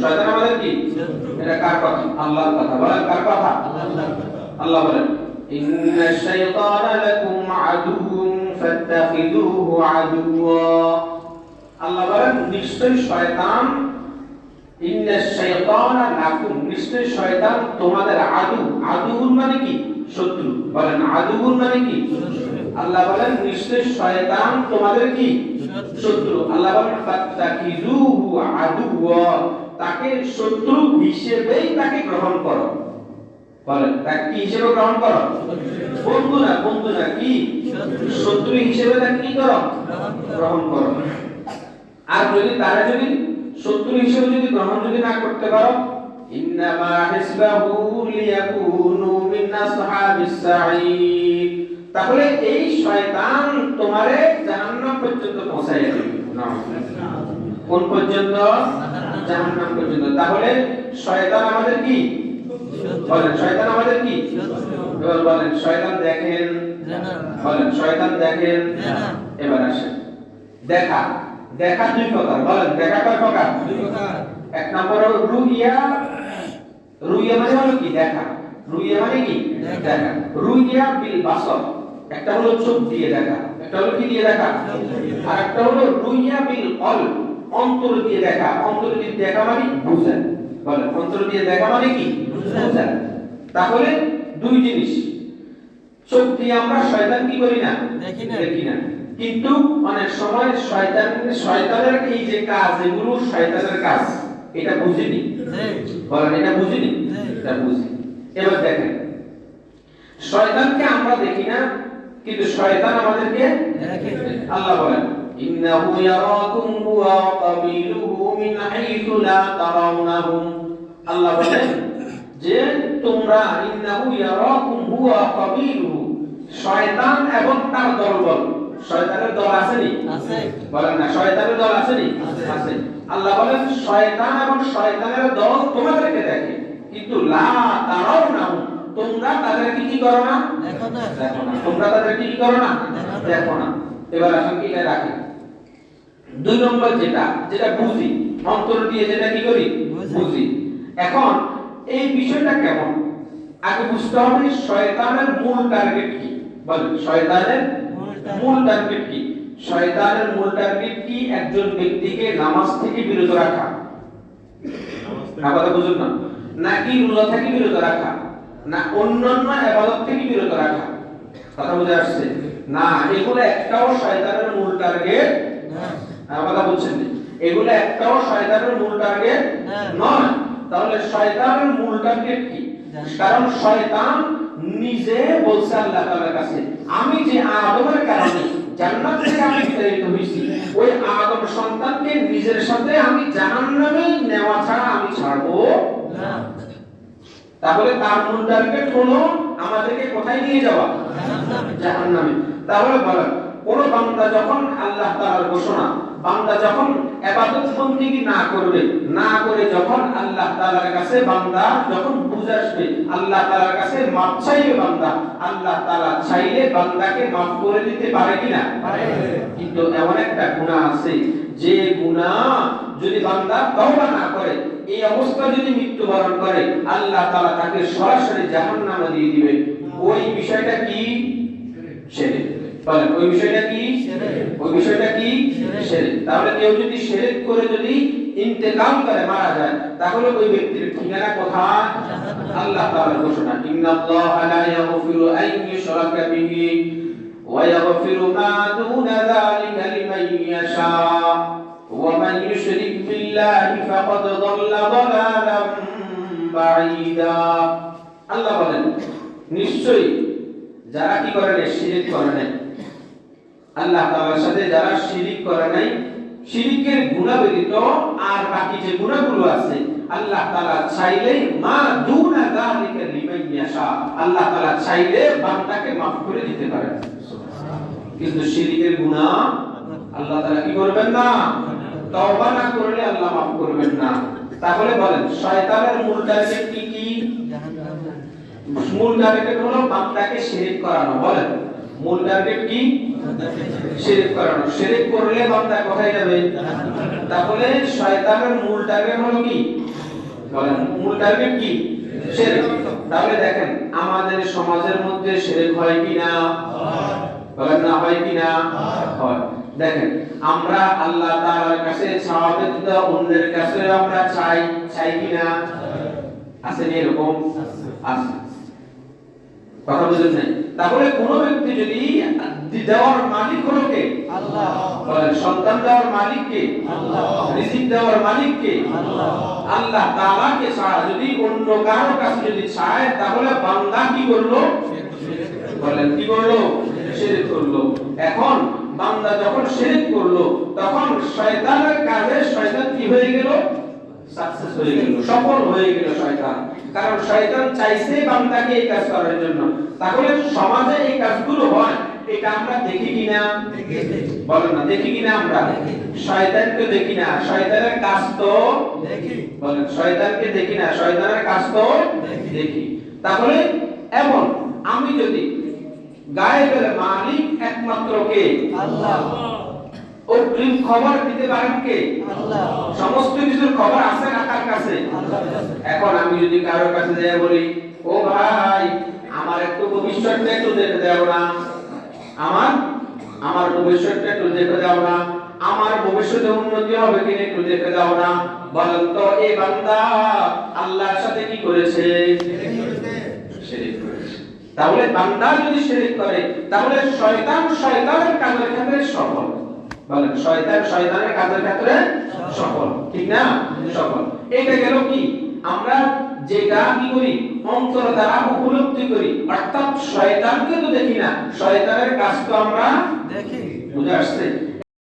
শয়তান আমাদের কি? এটা কার কথা? আল্লাহর কথা। বলেন, কার কথা? আল্লাহ বলেন, ইন্না শাইতানা লাকুম আদুউন ফাত্তাখিযুহু আদুওয়া। আল্লাহ বলেন, নিশ্চয়ই শয়তান, ইন্না শাইতানা লাকুম। নিশ্চয়ই শয়তান তোমাদের আদু। আদুউন মানে কি? শত্রু। বলেন, আদুউন মানে কি? আল্লাহ বলেন, নিশ্চয়ই শয়তান তোমাদের কি? শত্রু। আল্লাহ বলেন, ফাত্তাখিযুহু আদুওয়া। তাকে শত্রু হিসেবেই তাকে গ্রহণ করো। বলেন তাকে কি হিসেবে গ্রহণ করো? বন্ধু না বন্ধু না কি? শত্রু হিসেবে তাকে কি করো? গ্রহণ করো। আর যদি তারা যদি শত্রু হিসেবে যদি গ্রহণ যদি না করতে পারো, ইন্নামা হিসবাহু লিয়াকুনু তাহলে এই শয়তান তোমারে জাহান্নাম পর্যন্ত পৌঁছায় দেবে। কোন পর্যন্ত? জাহান্নাম পর্যন্ত। তাহলে শয়তান আমাদের কি? বলেন, শয়তান আমাদের কি? এবার বলেন, শয়তান দেখেন। বলেন, শয়তান দেখেন। এবার আসেন। দেখা। দেখা দুই প্রকার। বলেন, দেখা কয় প্রকার? এক নম্বর হলো রুইয়া। রুইয়া মানে হলো কি? দেখা। রুইয়া মানে কি? দেখা। রুইয়া বিল বাসর। একটা হলো চোখ দিয়ে দেখা। একটা হলো কি দিয়ে দেখা? আর একটা হলো রুইয়া বিল কল অন্তর দিয়ে দেখা। অন্তর দিয়ে দেখা মানে বুঝা। বলেন অন্তর দিয়ে দেখা মানে কি? বুঝা। তাহলে দুই জিনিস। চোখ দিয়ে আমরা শয়তান কি করি না? দেখি না। কিন্তু অনেক সময় শয়তান শয়তানের এই যে কাজ এগুলো শয়তানের কাজ। এটা বুঝিনি। বলেন এটা বুঝিনি। এটা বুঝি। এবার দেখেন। শয়তানকে আমরা দেখি না কিন্তু শয়তান আমাদেরকে দেখে। আল্লাহ বলেন ইয়ারাকুম হুয়া ওয়া কাবিলুহু মিন হাইথু লা তারাউনাহুম আল্লাহ বলেন যে তোমরা ইন্নাহু ইয়ারাকুম হুয়া ওয়া কাবিলুহু শয়তান এবং তার দলবল। শয়তানের দল আসেনি আছে। বলেন না শয়তানের দল আছে। আছে। আল্লাহ বলেন শয়তান এবং শয়তানের দল তোমাদেরকে দেখে কিন্তু লা তারাউনাহুম তোমরা তাদেরকে কি কি করো না? দেখো না। না। তোমরা তাদেরকে কি করো না? দেখো না। না। এবার আসুন কি রাখি? দুই নম্বর যেটা যেটা বুঝি অন্তর দিয়ে যেটা কি করি? বুঝি। এখন এই বিষয়টা কেমন? আগে বুঝতে হবে শয়তানের মূল টার্গেট কি? বলেন শয়তানের মূল টার্গেট। কি? শয়তানের মূল টার্গেট কি? একজন ব্যক্তিকে নামাজ থেকে বিরত রাখা। না কথা বুঝুন না। নাকি রোজা থেকে বিরত রাখা? না অন্যান্য আবাদত থেকে বিরত রাখা? কথা বুঝে আসছে না এগুলো একটাও শয়তানের মূল টার্গেট না। কথা বুঝছেন? এগুলো একটাও শয়তানের মূল টার্গেট নয়। তাহলে শয়তানের মূল টার্গেট কি? কারণ শয়তান নিজে বলছে আল্লাহ তাআলার কাছে আমি যে আদমের কারণে জান্নাত থেকে আমি বিতাড়িত হয়েছি ওই আদম সন্তানকে নিজের সাথে আমি জাহান্নামে নেওয়া ছাড়া আমি ছাড়বো না। তাহলে তার মূল টার্গেট হলো আমাদেরকে কোথায় নিয়ে যাওয়া। জাহান্নামে। তাহলে বলেন কোন বান্দা যখন আল্লাহ তাআলার ঘোষণা বান্দা যখন ইবাদত বন্দেগী না করবে না করে যখন আল্লাহ তাআলার কাছে বান্দা যখন বুঝে আসবে আল্লাহ তাআলার কাছে মাপ চাইবে বান্দা আল্লাহ তাআলা চাইলে বান্দাকে মাফ করে দিতে পারে কিনা কিন্তু এমন একটা গুনাহ আছে যে গুনাহ যদি বান্দা তওবা না করে এই অবস্থা যদি মৃত্যুবরণ করে আল্লাহ তাআলা তাকে সরাসরি জাহান্নামে দিয়ে দিবে। ওই বিষয়টা কি? শিরক বলেন ওই বিষয়টা কি? ওই বিষয়টা কি? শিরক। তাহলে কেউ যদি শিরক করে যদি ইন্তেকাল করে মারা যায় তাহলে ওই ব্যক্তির ঠিকানা কোথায়? আল্লাহ তাআলার ঘোষণা। ইন্নাল্লাহা লা ইয়াগফিরু আন ইউশরাকা বিহি ওয়া ইয়াগফিরু মা দুনা যালিকা লিমান ইয়াশা। ওয়া মান ইউশরিক বিল্লাহি ফাকাদ দাল্লা দালালাম বাঈদা। আল্লাহ বলেন নিশ্চয়ই যারা কি করে না শিরিক করে নাই। আল্লাহ তাআলার সাথে যারা শিরিক করে নাই শিরিকের গুনাহ ব্যতীত আর বাকি যে গুনাহগুলো আছে আল্লাহ তাআলা চাইলে মা দুনা যালিকা লিমান ইয়াশা আল্লাহ তাআলা চাইলে বান্দাকে maaf করে দিতে পারেন। কিন্তু শিরিকের গুনাহ আল্লাহ তাআলা কি করবেন না? তওবা না করলে আল্লাহ maaf করবেন না। তাহলে বলেন শয়তানের মূল টার্গেট কি কি। মূল টার্গেট হলো বান্দাকে শিরিক করানো বলেন। মূল টার্গেট কি করানো। করলে বান্দা কোথায় যাবে? তাহলে শয়তানের মূল টার্গেট হলো কি? বলেন মূল টার্গেট কি তাহলে দেখেন, আমাদের সমাজের মধ্যে শিরিক হয় কি না বলেন, না হয় না হয়। দেখেন, আমরা আল্লাহ তাআলার কাছে অন্যের কাছে আমরা চাই চাই কি না আছে এরকম? আছে। কথা বুঝেন নাই? তাহলে কোন ব্যক্তি যদি দেওয়ার মালিক হলো কে? আল্লাহ। সন্তান দেওয়ার মালিক কে? আল্লাহ। রিজিক দেওয়ার মালিক কে? আল্লাহ। আল্লাহ তাআলাকে ছাড়া যদি অন্য কারোর কাছে যদি চায় তাহলে বান্দা কি করল? বলেন কি করল? শিরক করল। এখন বান্দা যখন শিরক করল তখন শয়তানের কাজে শয়তান কি হয়ে গেল? সাকসেস হয়ে গেল সফল হয়ে গেল শয়তান। কারণ শয়তান চাইছে বান্দাকে এই কাজ করার জন্য। তাহলে সমাজে এই কাজগুলো হয় এটা আমরা দেখি কিনা? বলেন না দেখি কিনা আমরা? শয়তানকে দেখি না। শয়তানের কাজ তো? দেখি। বলেন শয়তানকে দেখি না শয়তানের কাজ তো? দেখি। তাহলে এমন আমি যদি গায়েবের মালিক একমাত্র কে? আল্লাহ। অগ্রিম খবর দিতে পারেন কে? সমস্ত কিছুর খবর আছে না কার কাছে? কাছে। এখন আমি যদি কারোর কাছে যাই বলি ও ভাই আমার একটু ভবিষ্যৎটা একটু দেখে দাও না। আমার আমার ভবিষ্যৎটা একটু দেখে দাও না। আমার ভবিষ্যতে উন্নতি হবে কিনা একটু দেখে দাও না। বলেন তো এই বান্দা আল্লাহর সাথে কি করেছে? শিরিক করেছে। তাহলে বান্দা যদি শিরিক করে তাহলে শয়তান শয়তানের কাজের ক্ষেত্রে সফল। বলেন শয়তান শয়তানের কাজের ক্ষেত্রে সফল। ঠিক না? সফল। এটা গেল কি? আমরা যেটা কি করি? অন্তর দ্বারা উপলব্ধি করি। অর্থাৎ শয়তানকে তো দেখি না। শয়তানের কাজ তো আমরা দেখি। বুঝে আসছে।